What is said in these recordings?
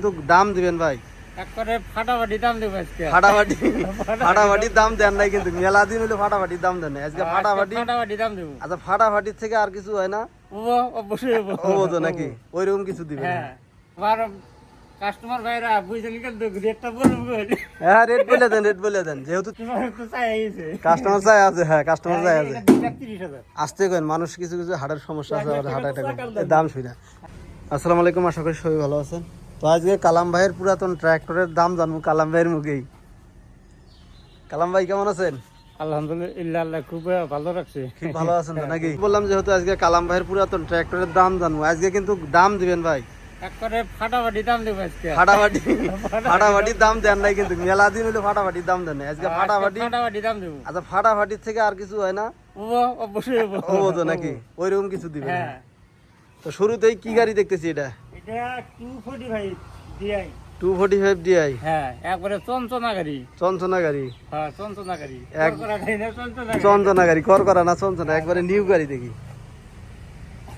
কিন্তু দাম দিবেন ভাই। একবারে ফাটাফাটি দাম দেবো আজকে। ফাটাফাটি ফাটাফাটির দাম দেন নাই কিন্তু মেলা দিন হলে ফাটাফাটির দাম দেন আজকে আজকে ফাটাফাটি ফাটাফাটি দাম দেবো। আচ্ছা ফাটাফাটির থেকে আর কিছু হয় না? ও অবশ্যই ও তো নাকি? ওইরকম কিছু দিবেন হ্যাঁ আবার কাস্টমার ভাইরা বুঝলেন কিন্তু রেটটা বলুন হ্যাঁ রেট বলে দেন রেট বলে দেন। যেহেতু কাস্টমার চাই আছে। হ্যাঁ কাস্টমার চাই আছে। আসতে কেন মানুষ কিছু কিছু হার্টের সমস্যা আছে অ্যাটাক দাম শুনে। আসসালামু আলাইকুম আশা করি সবাই ভালো আছেন। তো আজকে কালাম ভাইয়ের পুরাতন ট্র্যাক্টরের দাম জানব কালাম ভাইয়ের মুখেই। কালাম ভাই কেমন আছেন? আলহামদুলিল্লাহ আল্লাহ খুব ভালো রাখছে। ভালো আছেন তো নাকি? বললাম যেহেতু আজকে কালাম ভাইয়ের পুরাতন ট্র্যাক্টরের দাম জানব আজকে কিন্তু দাম দিবেন ভাই। ফাটাফাটি দাম দেবো আজকে। ফাটাফাটি ফাটাফাটির দাম দেন নাই কিন্তু মেলা দিন হলে ফাটাফাটির দাম দেন আজকে আজকে ফাটাফাটি ফাটাফাটি দাম দেবো। আচ্ছা ফাটাফাটির থেকে আর কিছু হয় না? অবশ্যই ও তো নাকি? ওইরকম কিছু দিবেন। হ্যাঁ। তো শুরুতেই কি গাড়ি দেখতেছি এটা? এটা ডিআই ডিআই হ্যাঁ একবারে চঞ্চনা গাড়ি চঞ্চনা গাড়ি হ্যাঁ চঞ্চনা গাড়ি এক- চঞ্চনা গাড়ি। চঞ্চনা কর করা না চঞ্চনা? একবারে নিউ গাড়ি দেখি।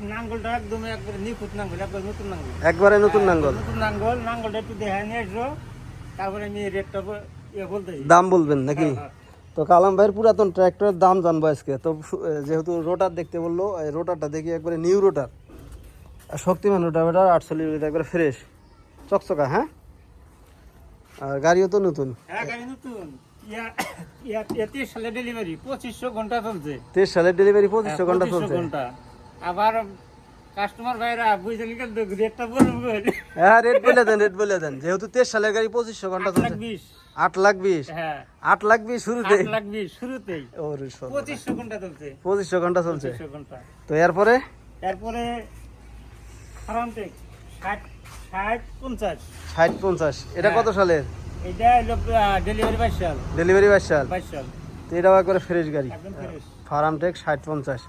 নাঙ্গলটা একদম একবারে নিখুঁত নাঙ্গল একবার নতুন নাঙ্গল। একবারে নতুন নাঙ্গল? নতুন নাঙ্গল নাঙ্গলটা একটু দেখায় নিয়ে আসব তারপরে আমি রেটটা ব- ইয়ে দাম বলবেন নাকি? তো কালাম ভাইয়ের পুরাতন ট্র্যাক্টরের দাম জানব আজকে। তো যেহেতু রোটার দেখতে বলল রোটারটা দেখি একবারে new rotor. Shaktiman rotor better আটচল্লিশ লিটার একবার ফ্রেশ চকচকা হ্যাঁ? আর গাড়িও তো নতুন। হ্যাঁ গাড়ি নতুন। ইয়া ইয়া ইয়া সালে ডেলিভারি পঁচিশশো ঘণ্টা চলছে। তেইশ সালের ডেলিভারি পঁচিশশো হ্যাঁ, ঘণ্টা চলছে। ঘণ্টা। আবার কাস্টমার ভাইরা রেটটা বলুন হ্যাঁ রেট বলে দেন রেট বলে দেন। যেহেতু তেইশ সালের গাড়ি পঁচিশশো ঘণ্টা চলছে। আট লাখ বিশ? হ্যাঁ। আট লাখ বিশ শুরুতে? আট লাখ বিশ শুরুতেই। পঁচিশশো ঘণ্টা চলছে। পঁচিশশো ঘণ্টা চলছে। তো এরপরে? তারপরে পঞ্চাশ। ষাট পঞ্চাশ। এটা হ্যাঁ। কত সালের এটা হলো ডেলিভারি বাইশ সাল ডেলিভারি বাইশ সাল বাইশ সাল তো এটাও একবারে ফ্রেশ গাড়ি। একদম ফ্রেশ। ফার্ম টেক ষাট পঞ্চাশ।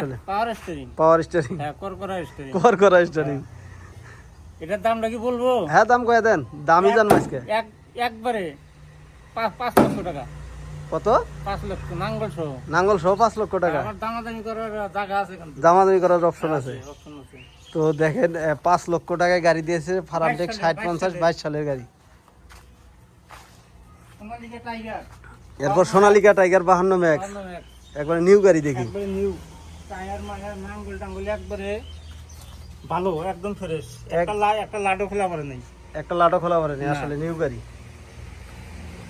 সালে পাওয়ার স্টিয়ারিং পাওয়ার হ্যাঁ করকরা স্টিয়ারিং কর করা এটার দামটা কি বলব? হ্যাঁ দাম কয়ে দেন। দামই জান আজকে। এক একবারে পাঁচ পাঁচ লক্ষ টাকা। কত? পাঁচ লক্ষ নাঙ্গল সহ নাঙ্গল সহ পাঁচ লক্ষ টাকা। আমার দামাদামি করার জায়গা আছে কিন্তু। দামাদামি করার অপশন আছে। অপশন আছে। তো দেখেন পাঁচ লক্ষ টাকায় গাড়ি দিয়েছে ফার্ম টেক ষাট পঞ্চাশ বাইশ সালের গাড়ি। এরপর সোনালিকা টাইগার বাহান্ন ম্যাক্স একবারে নিউ গাড়ি দেখি। নিউ টায়ার মায়ার নাঙ্গল টাঙ্গল একবারে ভালো একদম ফ্রেশ একটা লা একটা লাডো খোলা পরে নেই। একটা খোলা। আসলে নিউ গাড়ি।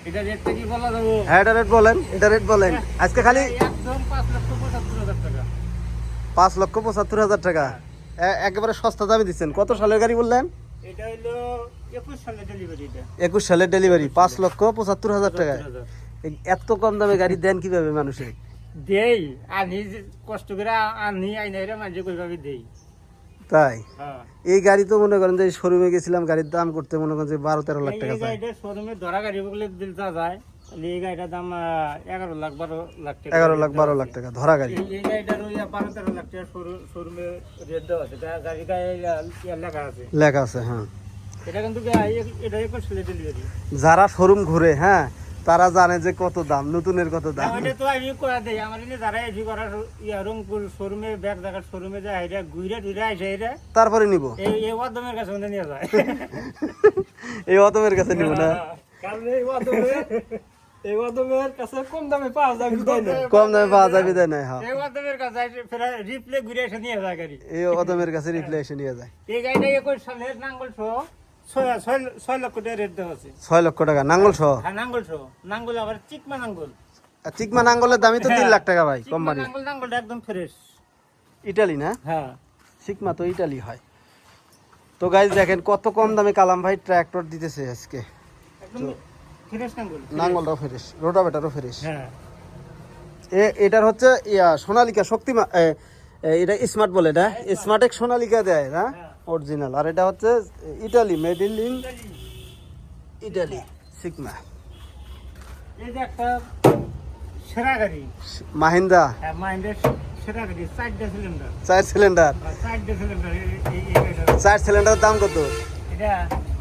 এটা রেটটা কি বলা যাব? হ্যাঁ এটা রেট বলেন এটা রেট বলেন। আজকে খালি একদম পাঁচ লক্ষ পঁচাত্তর হাজার টাকা। পাঁচ লক্ষ পঁচাত্তর হাজার টাকা। একেবারে সস্তা দামে দিচ্ছেন। কত সালের গাড়ি বললেন? এটা একুশ সালের ডেলিভারি পাঁচ লক্ষ পঁচাত্তর হাজার টাকা। 75,000 এত কম দামে গাড়ি দেন কীভাবে মানুষের দেই আনি কষ্ট করে আনি আইনা রে মাঝে কইভাবে দেই। তাই? হ্যাঁ। এই গাড়ি তো মনে করেন যে শোরুমে গেছিলাম গাড়ির দাম করতে মনে করেন যে বারো তেরো লাখ টাকা শোরুমে ধরা গাড়ি বলে যায়। এই গাড়িটার দাম এগারো লাখ বারো লাখ টাকা। এগারো লাখ বারো লাখ টাকা ধরা গাড়ি। এই গাড়িটার ওই বারো তেরো লাখ টাকা শোরুমে রেট দেওয়া আছে। গাড়ি লেখা আছে। লেখা আছে হ্যাঁ। এটা কিন্তু এটা একুশ ডেলিভারি যারা শোরুম ঘুরে হ্যাঁ তারা জানে যে কত দাম নতুনের কত দাম। এটা তো আমি করা দেই আমার এনে যারা এসি ইয়া শোরুমে ব্যাগ দেখার শোরুমে যায় এটা ঘুরে ঘুরে আসে এটা তারপরে নিব। এই এই ওয়াদমের কাছে নিয়ে যায়। এই অতমের কাছে নিব না। কারণ এই ওয়াদমের এই কাছে কম দামে পাওয়া যায় বিদায় না? কম দামে পাওয়া হ্যাঁ এই কাছে এসে রিপ্লে ঘুরে এসে নিয়ে যায় গাড়ি। এই অতমের কাছে রিপ্লে এসে নিয়ে যায়। এই গাড়িটা একুশ সালের নাঙ্গল সহ ছয় লক্ষ টাকা রেট দেওয়া আছে। ছয় লক্ষ টাকা নাঙ্গল সহ? হ্যাঁ নাঙ্গল সহ। নাঙ্গল আবার চিকমা নাঙ্গল। চিকমা নাঙ্গলের দামই তো তিন লাখ টাকা ভাই কোম্পানি নাঙ্গল নাঙ্গলটা একদম ফ্রেশ ইটালি না? হ্যাঁ। চিকমা তো ইটালি হয়। তো গাইজ দেখেন কত কম দামে কালাম ভাই ট্র্যাক্টর দিতেছে আজকে। একদম নাঙ্গলটাও ফ্রেশ রোটাভেটারও ফ্রেশ। হ্যাঁ। এ এটার হচ্ছে ইয়া সোনালিকা শক্তিমা এ, এটা স্মার্ট বলে এটা স্মার্টেক সোনালিকা দেয় না? অরিজিনাল আর এটা হচ্ছে Italy made in in Italy. সিকমা এই যে একটা সেরা গাড়ি। মাহিন্দা হ্যাঁ মাইন্ডের সেরা গাড়ি চারটে সিলিন্ডার চার সিলিন্ডার চারটে সিলিন্ডার। চার সিলিন্ডারের দাম কত? এটা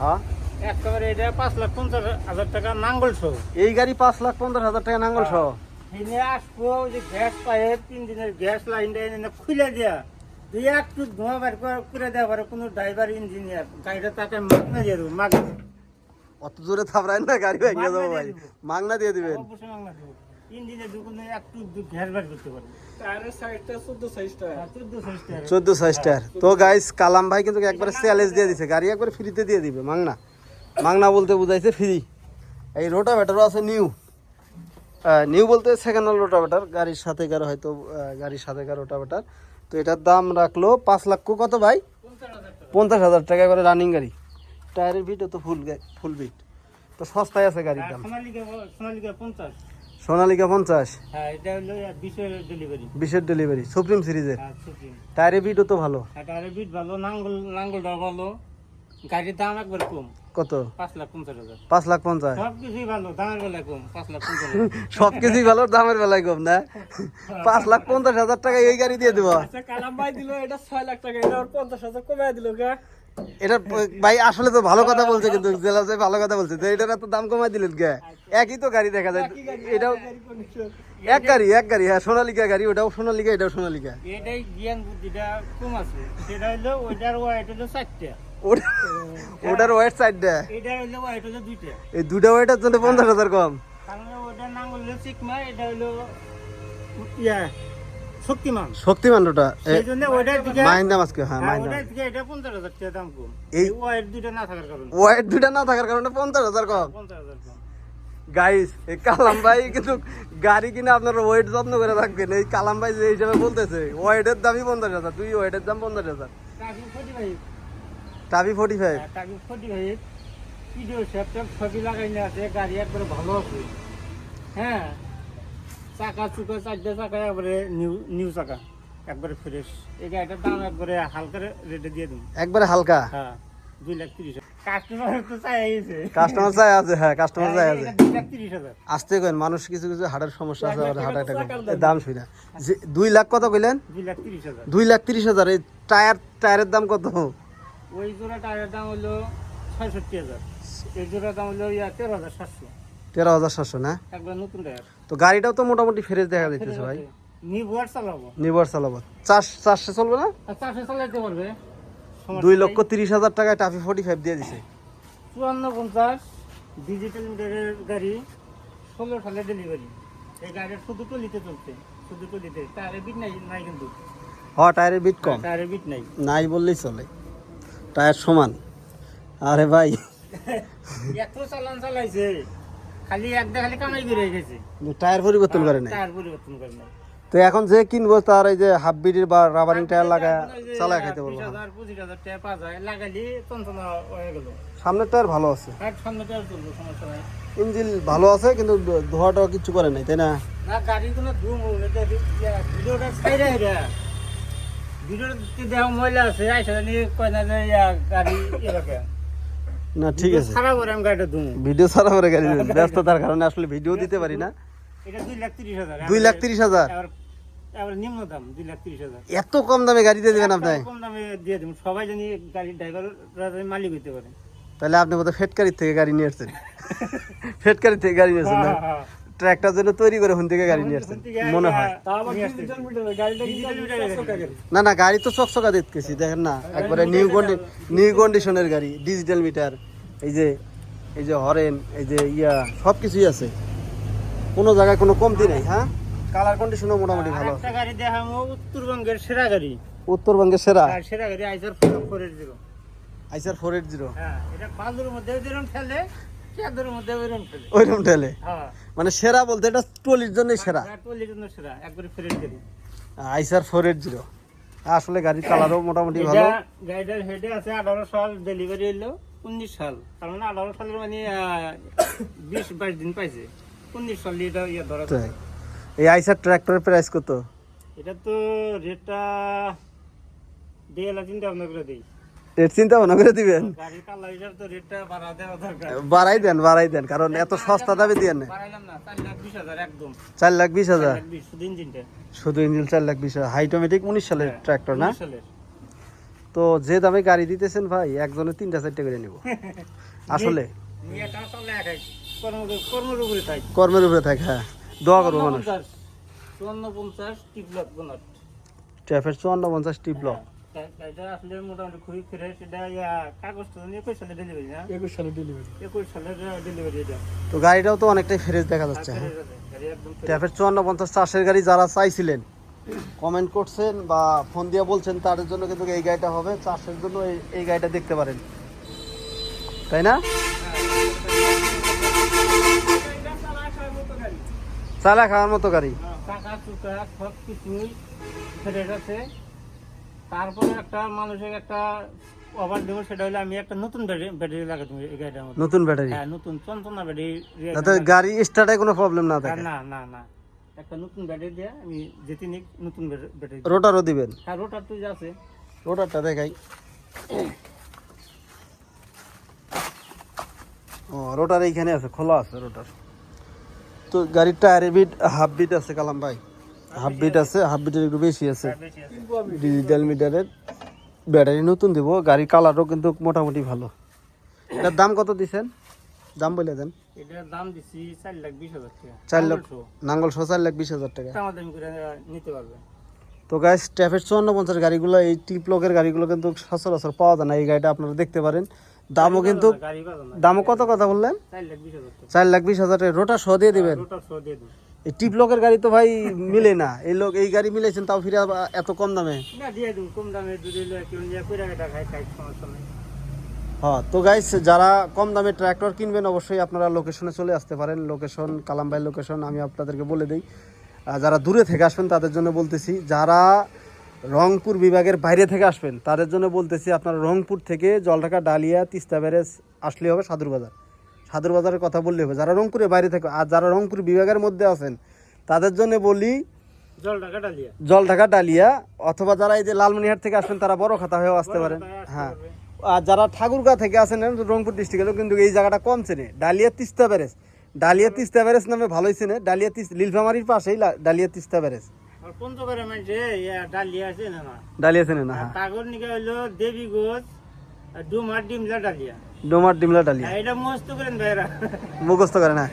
হ্যাঁ। একেবারে এটা পাঁচ লাখ পঞ্চাশ হাজার টাকা নাঙ্গল সহ। এই গাড়ি পাঁচ লাখ পঞ্চাশ হাজার টাকা নাঙ্গল সহ? এনে আসব যে গ্যাস পাইপ তিন দিনের গ্যাস লাইনটা এনে খুলে দিয়া দুই একটু ধোঁয়া বার করে- করে দেওয়া পারে কোনো ড্রাইভার ইঞ্জিনিয়ার গাড়িটা তাকে মাগনা দিয়ে দেবো মাগনা। অত জোরে থাপড়ায় না গাড়ি ভেঙে যাব মাগনা ভাই। দিয়ে মাগনা দিয়ে দিবেন। অবশ্যই মাগনা দেবো। চোদ্দ চোদ্দ সাইজটার তো গাইস কালাম ভাই কিন্তু একবারে চ্যালেঞ্জ দিয়ে দিছে। গাড়ি একবারে ফ্রিতে দিয়ে দিবে মাংনা মাংনা বলতে বুঝাইছে ফ্রি এই রোটাভেটারও আছে নিউ নিউ বলতে সেকেন্ড হল রোটাভেটার গাড়ির সাথে গারো হয়তো গাড়ির সাথে গারো রোটাভেটার তো এটার দাম রাখল পাঁচ লক্ষ কত ভাই? পঞ্চাশ হাজার টাকা করে রানিং গাড়ি। টায়ারের বিটও তো ফুল ফুল বিট তো সস্তায় আছে গাড়ির দাম। সোনালিকা পঞ্চাশ। হ্যাঁ বিশের ডেলিভারি সুপ্রিম সিরিজের হ্যাঁ টায়ারের বিটও তো ভালো। এটা আরে বিট ভালো নাঙ্গল নাঙ্গলটা ভালো। গাড়ির দাম একবার কম। কত? পাঁচ লাখ পঞ্চাশ হাজার। পাঁচ লাখ পঞ্চাশ? সবকিছুই ভালো দামের বেলায় কম পাঁচ লাখ পঞ্চাশ হাজার। ভালো দামের বেলায় কম না? পাঁচ লাখ পঞ্চাশ হাজার টাকা এই গাড়ি দিয়ে দেবো। আচ্ছা কালাম ভাই দিল এটা ছয় লাখ টাকা এটা পঞ্চাশ হাজার কমে দিল গা। এটা ভাই আসলে তো ভালো কথা বলছে কিন্তু জেলা ভালো কথা বলছে এটার এত দাম কমাই দিলেন গে। একই তো গাড়ি দেখা যায় এটাও এক গাড়ি এক গাড়ি হ্যাঁ সোনালিকা গাড়ি ওটাও সোনালিকা এটাও সোনালিকা। এটাই জ্ঞান বুদ্ধিটা কম আছে। সেটা হলো ওইটার ওয়াইট হলো চারটা। ওটা ওটার ওয়েট হলো ওয়াইট হলো দুইটা। এই দুটা ওয়েটের জন্য পঞ্চাশ হাজার কম। কারণ ওটার নাম হলো চিকমা এটা হলো ইয়া শক্তিমান। শক্তিমান ওটা। দিকে মাইন্দাম আজকে হ্যাঁ হ্যাঁ, ওটার দিকে এটা পঞ্চাশ হাজার টাকা দাম কম। এই- ওয়াইট দুইটা না থাকার কারণে। ওয়েট দুটা না থাকার কারণে পঞ্চাশ হাজার কম। পঞ্চাশ হাজার কম। গাইস এই কালাম ভাই কিন্তু গাড়ি কিনে আপনার ওয়েট যত্ন করে রাখবেন এই কালাম ভাই যে হিসাবে বলতেছে ওয়েটের দামই পঞ্চাশ হাজার তুই ওয়েটের দাম পঞ্চাশ হাজার। টাকি ফোর্টি ফাইভ টাবি ফোর্টি ফাইভ টাকি ফোর্টি ফাইভ ভিডিও সেপটেপ ছবি লাগাই না আছে গাড়ি একবারে ভালো আছে। হ্যাঁ চাকা চুকা চারটে চাকা একবারে নিউ নিউ চাকা একবারে ফ্রেশ এই গাড়িটার দাম একবারে হালকা রেটে দিয়ে দিন। একবারে হালকা? হ্যাঁ দুই লাখ তিরিশ কাস্টমার চাই আছে। হ্যাঁ কাস্টমার চাই আছে। আসতে কেন মানুষ কিছু কিছু হার্টের সমস্যা আছে হার্ট অ্যাটাক দাম। শুই না। যে দুই লাখ কত কইলেন? দুই লাখ তিরিশ হাজার। এই টায়ার টায়ারের দাম কত? ওই জোড়া টায়ারের দাম হলো ছয়ষট্টি হাজার। এই জোড়া দাম হলো তেরো হাজার সাতশো। তেরো হাজার সাতশো না? নতুন টায়ার। তো গাড়িটাও তো মোটামুটি ফ্রেশ দেখা যাইতেছে ভাই। নিবুয়ার চালাবো। নিবার চালাবো। চাষ চাষে চলবে না? চারশো চালাইতে পারবে। দুই লক্ষ তিরিশ হাজার টাকায় টাফি ফোর্টি ফাইভ দিয়ে দিছে। চুয়ান্ন পঞ্চাশ ডিজিটাল মিটারের গাড়ি ষোলো সালে ডেলিভারি এই গাড়ির শুধু টলিতে চলছে শুধু টলিতে টায়ারের বিট নাই নাই কিন্তু। হ টায়ারের বিট কম। টায়ারের বিট নাই। নাই বললেই চলে। টায়ার সমান। আরে ভাই। এত চালান চালাইছে। খালি একটা খালি কামাই করে গেছে। টায়ার পরিবর্তন করে নাই। টায়ার পরিবর্তন করে নাই। তো এখন যে কিনবো তার এই যে হাফ বিডির বা রাবারিং টায়ার লাগা চালায় খাইতে বলব। হয়ে সামনের টায়ার ভালো আছে। নাই। ইঞ্জিন ভালো আছে কিন্তু ধো- ধোয়াটাও কিছু করে নাই তাই না? না ঠিক আছে। ভিডিও ছাড়া করে গাড়ি ব্যস্ততার কারণে আসলে ভিডিও দিতে পারি না। দুই লাখ তিরিশ হাজার। নিম্ন দাম দুই লাখ তিরিশ হাজার। এত কম দামে গাড়ি দিয়ে দেবেন আপনি? কম দামে দিয়ে দেবো। সবাই জানি গাড়ির ড্রাইভার মালিক হইতে পারে। তাহলে আপনি বোধহয় ফেটকারির থেকে গাড়ি নিয়ে আসছেন। ফেটকারির থেকে গাড়ি নিয়ে আসছেন না? হ্যাঁ, ট্র্যাকটার জন্য তৈরি করে হুন থেকে গাড়ি নিয়ে আসছেন মনে হয়। না না গাড়ি তো চকচকা দেখতেছি দেখেন না? একবারে নিউ কন্ডি নিউ কন্ডিশনের গাড়ি। ডিজিটাল মিটার এই যে এই যে হরেন এই যে ইয়া সব কিছুই আছে। কোনো জায়গায় কোনো কমতি নেই হ্যাঁ? কালার কন্ডিশনও মোটামুটি ভালো একটা গাড়ি দেখাবো উত্তরবঙ্গের সেরা গাড়ি। উত্তরবঙ্গের সেরা? আর সেরা গাড়ি Eicher four eight zero Eicher four eight zero হ্যাঁ এটা বালুর মধ্যে যেরকম ফেলে চাঁদের মধ্যে ওইরকম ফেলে ওইরকম ঠেলে? হ্যাঁ। মানে সেরা বলতে এটা টলির জন্যই সেরা। টলির জন্য সেরা একবারে ফ্রেশ গাড়ি আইসার ফোর এইট জিরো আসলে গাড়ির কালারও মোটামুটি ভালো। গাড়িটার হেডে আছে আঠারো সাল ডেলিভারি এলো উনিশ সাল। তার মানে আঠারো সালের মানে আহ, বিশ বাইশ দিন পাইছে। উনিশ সাল দিয়ে এটা ইয়ে ধরা। এই আইসার ট্র্যাক্টরের প্রাইস কত? এটা তো রেটটা দিয়ে চিন্তা ভাবনা করে দিই। রেট চিন্তা ভাবনা করে দিবেন? বাড়াই দেন বাড়াই দেন কারণ এত সস্তা দামে দিয়ে না চার লাখ বিশ হাজার শুধু ইঞ্জিনটা। শুধু ইঞ্জিন চার লাখ বিশ হাজার। হাইটোমেটিক উনিশ সালের ট্র্যাক্টর না? 19 সালের। তো যে দামে গাড়ি দিতেছেন ভাই একজনে তিনটা চারটে করে নিব। আসলে? নিয়ে টাকা চালায় একাই। কর্ম- কর্মের উপরে থাক। কর্মের উপরে থাকে হ্যাঁ। দোয়া করব মানুষ। চুয়ান্ন পঞ্চাশ টিপ ট্যাফের চুয়ান্ন পঞ্চাশ ব্লক এটা আসলে মোটামুটি খুবই ফ্রেশ এটা কাগজটা একুশ সালে ডেলিভারি না? একুশ সালে ডেলিভারি একুশ সালের ডেলিভারি এটা। তো গাড়িটাও তো অনেকটাই ফ্রেশ দেখা যাচ্ছে হ্যাঁ। ট্যাফের চুয়ান্ন পঞ্চাশ চাষের গাড়ি যারা চাইছিলেন কমেন্ট করছেন বা ফোন দিয়ে বলছেন তাদের জন্য কিন্তু এই গাড়িটা হবে। চাষের জন্য এই- এই গাড়িটা দেখতে পারেন। তাই না এটা চালা খাওয়ার মতো গাড়ি চালা খাওয়ার মতো গাড়ি। টাকা চুকা সব কিছুই ফ্রেশ আছে। তারপরে একটা মানুষের একটা অভার দেবো সেটা হলে আমি একটা নতুন ব্যাটারি ব্যাটারি দেবো এই গাড়িটার মধ্যে। নতুন ব্যাটারি হ্যাঁ নতুন চঞ্চনা ব্যাটারি গাড়ি স্টার্টে কোনো প্রবলেম না থাকে? না না না। একটা নতুন ব্যাটারি দিয়ে আমি যেতে নিক নতুন ব্যাটারি- ব্যাটারি রোটারও দিবেন? হ্যাঁ রোটার তুই আছে। রোটারটা দেখাই। ও রোটার এইখানে আছে খোলা আছে রোটার তো গাড়ির টায়ারের বিট হাফ বিট আছে কালাম ভাই। হাফ বিট আছে হাফ বিটের একটু বেশি আছে। ডিজিটাল মিটারের ব্যাটারি নতুন দিব গাড়ির কালারও কিন্তু মোটামুটি ভালো। এটার দাম কত দিছেন? দাম বলে দেন। এটার দাম দিছি চার লাখ বিশ হাজার টাকা। চার লাখ নাঙ্গল সহ চার লাখ বিশ হাজার টাকা। নিতে পারবে। তো গাইস ট্যাফের চুয়ান্ন পঞ্চাশ গাড়িগুলো এই টিপ লকের গাড়িগুলো কিন্তু সচরাচর পাওয়া যায় না। এই গাড়িটা আপনারা দেখতে পারেন। দামও কিন্তু দামও কত কথা বললেন? চার লাখ বিশ হাজার টাকা। রোটা সহ দিয়ে দিবেন? দিয়ে দিন এই টিপ লকের গাড়ি তো ভাই মিলে না। এই লোক এই গাড়ি মিলেছেন তাও ফিরে এত কম দামে? হ্যাঁ তো গাইস যারা কম দামে ট্র্যাক্টর কিনবেন অবশ্যই আপনারা লোকেশনে চলে আসতে পারেন। লোকেশন কালামবাই লোকেশন আমি আপনাদেরকে বলে দিই। যারা দূরে থেকে আসবেন তাদের জন্য বলতেছি যারা রংপুর বিভাগের বাইরে থেকে আসবেন তাদের জন্য বলতেছি আপনারা রংপুর থেকে জলঢাকা ডালিয়া তিস্তা ব্যারেজ আসলে হবে সাদুর বাজার। সাদুর বাজারের কথা বললে হবে। যারা রংপুরের বাইরে থেকে আর যারা রংপুর বিভাগের মধ্যে আছেন তাদের জন্য বলি জল টাকা ডালিয়া। জলঢাকা ডালিয়া অথবা যারা এই যে লালমনিহাট থেকে আসবেন তারা বড় খাতা হয়েও আসতে পারেন। হ্যাঁ। আর যারা ঠাকুরগাঁ থেকে আসেন রংপুর ডিস্ট্রিক্টেও কিন্তু এই জায়গাটা কম চেনে। ডালিয়া তিস্তা ব্যারেজ। ডালিয়া তিস্তা ব্যারেজ নামে ভালোই চেনে। ডালিয়া তিস্তা লীলফামারির পাশেই ডালিয়া তিস্তা ব্যারেজ। মানছে আছে না না। হ্যাঁ। তাগর নিকে হইল দেবী গোছ ডুমার ডিমলা ডালিয়া। ডোমার ডিমলা ডালিয়া। এটা মস্ত করেন ভাইরা মুখস্থ করে না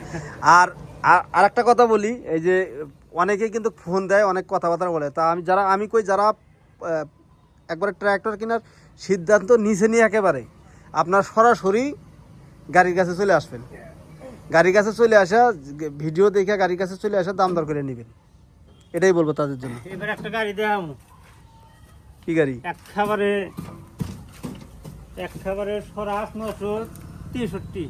আর আর একটা কথা বলি এই যে অনেকেই কিন্তু ফোন দেয় অনেক কথাবার্তা বলে। তা আমি যারা আমি কই যারা একবারে ট্র্যাক্টর কেনার সিদ্ধান্ত নিচে নিয়ে একেবারে। আপনার সরাসরি গাড়ির কাছে চলে আসবেন। গাড়ির কাছে চলে আসা ভিডিও দেখে গাড়ির কাছে চলে আসা দাম দর করে নেবেন। এটাই বলব তাদের জন্য। এবার একটা গাড়ি দেখাম কি গাড়ি? এক খাবারে এক খাবারে সরাস নশো তেষট্টি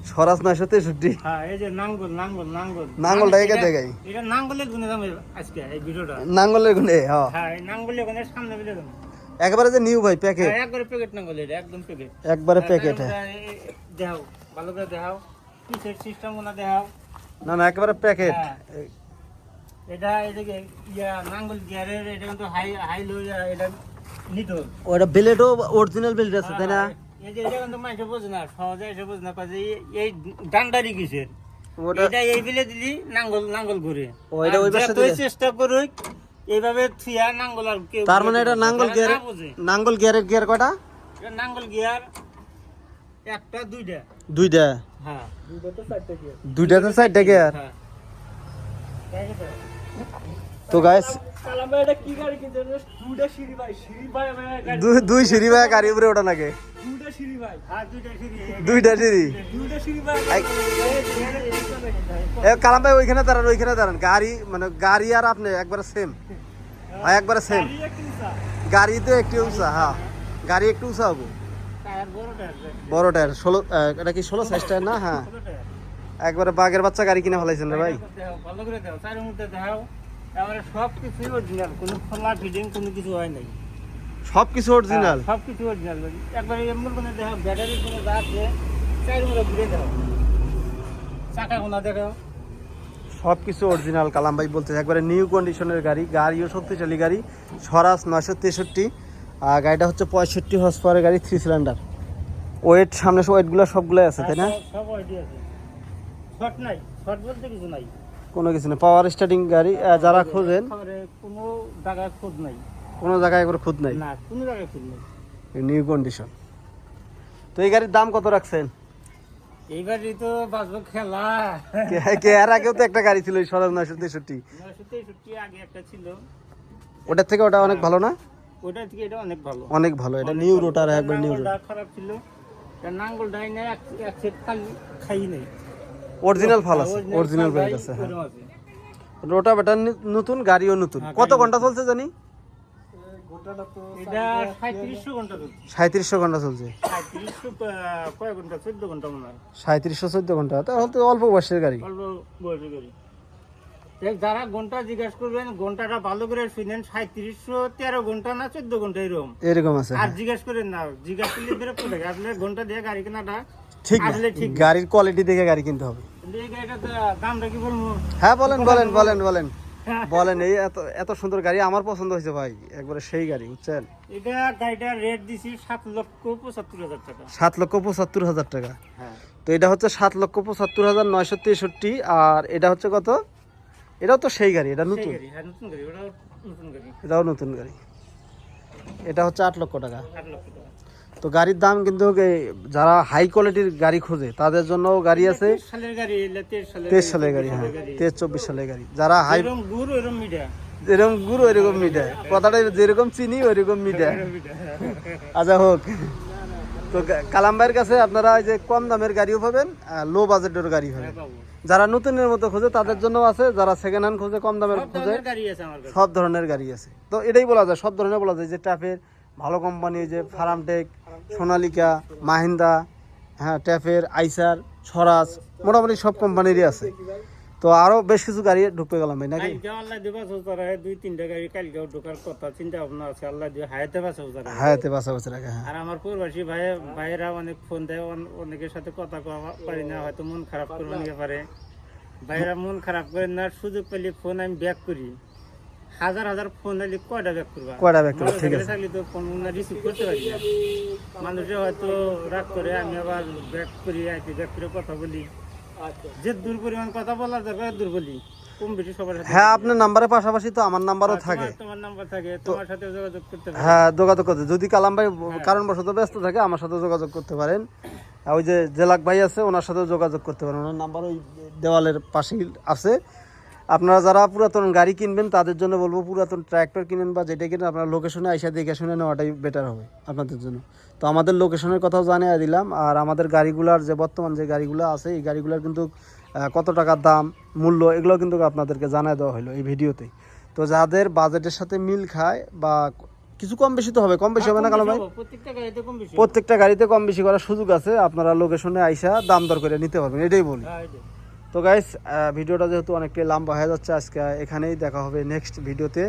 তেষট্টি। হ্যাঁ এই যে নাঙ্গল নাঙ্গল নাঙ্গল। নাঙ্গলটা একে এটা- দেখাই। এটা নাঙ্গলের গুণে দাম আজকে এই ভিডিওটা। নাঙ্গলের গুণে হ্যাঁ হ্যাঁ নাঙ্গলের গুণে সামনে বিলে দাম একেবারে যে নিউ ভাই প্যাকেট। হ্যাঁ, একবারে প্যাকেট নাঙ্গল এটা একদম প্যাকেট। একবারে প্যাকেট হ্যাঁ। দেখাও ভালো করে দেখাও। পিসের সিস্টেমগুলো দেখাও। না না একেবারে প্যাকেট। হ্যাঁ। এটা এদিকে ইয়া নাঙ্গল গিয়ারের এটা কিন্তু হাই হাই লো এটা নিত ওটা বেলেটও অরিজিনাল বেলেট আছে তাই না? এই যে এটা কিন্তু মানুষ বোঝে না সহজে এসে বোঝে না কয় এই- এই ডান্ডারি কিসের? এটা এই বিলে দিলি নাঙ্গল নাঙ্গল ঘুরে ও, ওই পাশে যতই চেষ্টা করুক এইভাবে থুয়া নাঙ্গল আর কেউ তার মানে এটা নাঙ্গল যারা গিয়ার নাঙ্গল গিয়ারের গিয়ার কয়টা? এটা নাঙ্গল গিয়ার একটা দুইটা। দুইটা? হ্যাঁ। দুটো তো চারটে গিয়ে দুইটাতে চারটা গিয়ার? হ্যাঁ। তাই তো? গাইস দুই সিঁড়ি ভাই গাড়ি উপরে ওটা নাকি? দুইটা সিঁড়ি। কালাম ভাই, ওইখানে দাঁড়ান ওইখানে দাঁড়ান। গাড়ি মানে গাড়ি আর আপনি একবারে সেম হয়, একবারে সেম গাড়ি তো একটু উঁচা হ্যাঁ। গাড়ি একটু উঁচা হব। বড় টায়ার ষোলো এটা কি ষোলো সাইজ টায়ার না? হ্যাঁ। একবারে বাঘের বাচ্চা গাড়ি কিনে ফেলাইছেন রে ভাই। ভালো করে দাও এবারে সব কিছুই অরিজিনাল কোনো কিছু হয় নাই। সব কিছু অরিজিনাল সব কিছু অরিজিনাল একবারে এমন কোনো দেখাও ব্যাটারি কোনো আছে ঘুরে দাও চাকা দেখাও সব কিছু অরিজিনাল কালাম ভাই বলতে একবারে নিউ কন্ডিশনের গাড়ি গাড়িও শক্তিশালী গাড়ি স্বরাজ নয়শো তেষট্টি আর গাড়িটা হচ্ছে পঁয়ষট্টি হর্স গাড়ি থ্রি সিলিন্ডার ওয়েট সামনে ওয়েটগুলো সবগুলো আছে তাই না? সব- সব আইডিয়া আছে। শর্ট নাই শর্ট বলতে কিছু নাই। কোনো কিছু নেই পাওয়ার স্টার্টিং গাড়ি যারা খোঁজেন? কোনো জায়গায় খোঁজ নাই। কোনো জায়গায় একবার খুদ নাই? না কোনো জায়গায় খোঁজ নাই। নিউ কন্ডিশন তো এই গাড়ির দাম কত রাখছেন? এইবারই তো বাঁচবো খেলা। কে- এর আগেও তো একটা গাড়ি ছিল ওই স্বরাজ নয়শো তেষট্টি। নয়শো তেষট্টি আগে একটা ছিল। ওটার থেকে ওটা অনেক ভালো না? ওটা থেকে এটা অনেক ভালো। অনেক ভালো এটা নিউ রোটার একবার নিউ রোটার খারাপ ছিল। তার নাঙ্গলটাই না এক এক সেট খালি খাই নেই। অরিজিনাল ফাল আছে। অরিজিনাল ব্রেক আছে হ্যাঁ। রোটা বেটার নতুন গাড়িও নতুন। হ্যাঁ, কত ঘণ্টা চলছে জানি? সাঁত্রিশশো ঘণ্টা চলছে। সাঁত্রিশশো ঘণ্টা চলছে। কয় ঘণ্টা? চোদ্দ ঘণ্টা মনে হয়। চোদ্দ ঘণ্টা। তাহলে তো অল্প বয়সের গাড়ি। যারা ঘণ্টা জিজ্ঞাসা করবেন ঘন্টাটা ভালো করে শুনেন সাঁত্রিশশো তেরো ঘণ্টা না চোদ্দ ঘণ্টা এরকম? এরকম আছে আর জিজ্ঞাসা করেন না জিজ্ঞাসা করলে থাকে ঘণ্টা দিয়ে গাড়ি কেনাটা ঠিক আসলে ঠিক গাড়ির কোয়ালিটি দেখে গাড়ি কিনতে হবে। হ্যাঁ বলেন বলেন বলেন বলেন। বলেন এই এত এত সুন্দর গাড়ি আমার পছন্দ হয়েছে ভাই একবারে সেই গাড়ি বুঝছেন? এটা গাড়িটা রেট দিছি সাত লক্ষ পঁচাত্তর হাজার টাকা। সাত লক্ষ পঁচাত্তর হাজার টাকা। হ্যাঁ। তো এটা হচ্ছে সাত লক্ষ পঁচাত্তর হাজার নয়শো তেষট্টি আর এটা হচ্ছে কত? এটাও তো সেই গাড়ি এটা নতুন। গাড়ি হ্যাঁ এটাও নতুন গাড়ি। এটা হচ্ছে আট লক্ষ টাকা। আট লক্ষ টাকা। তো গাড়ির দাম কিন্তু যারা হাই কোয়ালিটির গাড়ি খোঁজে তাদের জন্য গাড়ি আছে। তেইশ সালের গাড়ি হ্যাঁ। তেইশ চব্বিশ সালের গাড়ি। যারা হাই যেরকম গুড় ওইরকম মিঠা কথাটা যেরকম চিনি ওইরকম মিঠা আচ্ছা হোক। তো কালাম ভাইয়ের কাছে আপনারা এই যে কম দামের গাড়িও পাবেন লো বাজেটের গাড়ি পাবেন। যারা নতুনের মতো খোঁজে তাদের জন্য আছে। যারা সেকেন্ড হ্যান্ড খোঁজে কম দামের খোঁজে সব ধরনের গাড়ি আছে। তো এটাই বলা যায় সব ধরনের বলা যায়। যে ট্যাপের ভালো কোম্পানি যে ফার্মটেক সোনালিকা মাহিন্দা হ্যাঁ ট্যাপের আইসার স্বরাজ মোটামুটি সব কোম্পানিরই আছে। তো আরও বেশ কিছু গাড়ি ঢুকে গেলাম ভাই নাকি? আল্লাহ দিবা সৌতারা দুই তিনটা গাড়ি কালকেও ঢোকার কথা চিন্তা ভাবনা আছে আল্লাহ দিয়ে হায়াতে হায়াতে বাসা বাসা রাখা হ্যাঁ। আর আমার প্রবাসী ভাই ভাইয়েরা অনেক ফোন দেয় অনেকের সাথে কথা কওয়া পারি না হয়তো মন খারাপ করবে নিতে পারে। ভাইয়েরা মন খারাপ করেন না সুযোগ পেলে ফোন আমি ব্যাক করি। হাজার হাজার ফোন দিলে কয়টা ব্যাক করবা? কয়টা ব্যাক করবা? ঠিক আছে। থাকলে তো ফোন রিসিভ করতে পারি না। মানুষে হয়তো রাগ করে আমি আবার ব্যাক করি আইতে ব্যাক করে কথা বলি। আচ্ছা। যে দূর পরিমাণ কথা বলার দরকার দূর বলি। সাথে হ্যাঁ আপনার নাম্বারের পাশাপাশি তো আমার নাম্বারও তোমার- থাকে। তোমার নাম্বার থাকে তোমার সাথে যোগাযোগ করতে হ্যাঁ যোগাযোগ করতে যদি কালাম ভাই কারণবশত ব্যস্ত থাকে আমার সাথে যোগাযোগ করতে পারেন। ওই যে জেলাক ভাই আছে ওনার সাথেও যোগাযোগ করতে পারেন। ওনার নাম্বার ওই দেওয়ালের পাশেই আছে। আপনারা যারা পুরাতন গাড়ি কিনবেন তাদের জন্য বলব পুরাতন ট্র্যাক্টর কিনেন বা যেটা কিনেন আপনার লোকেশনে আইসা দেখে শুনে নেওয়াটাই বেটার হবে আপনাদের জন্য। তো আমাদের লোকেশনের কথাও জানিয়ে দিলাম আর আমাদের গাড়িগুলার যে বর্তমান যে গাড়িগুলো আছে এই গাড়িগুলোর কিন্তু কত টাকার দাম মূল্য এগুলো কিন্তু আপনাদেরকে জানিয়ে দেওয়া হলো এই ভিডিওতে। তো যাদের বাজেটের সাথে মিল খায় বা কিছু কম বেশি তো হবে কম বেশি হবে না কালো ভাই? প্রত্যেকটা গাড়িতে কম বেশি করার সুযোগ আছে আপনারা লোকেশনে আইসা দাম দর করে নিতে পারবেন এটাই বলি। হ্যাঁ। তো গাইস ভিডিওটা যেহেতু অনেকটাই লম্বা হয়ে যাচ্ছে আজকে এখানেই দেখা হবে নেক্সট ভিডিওতে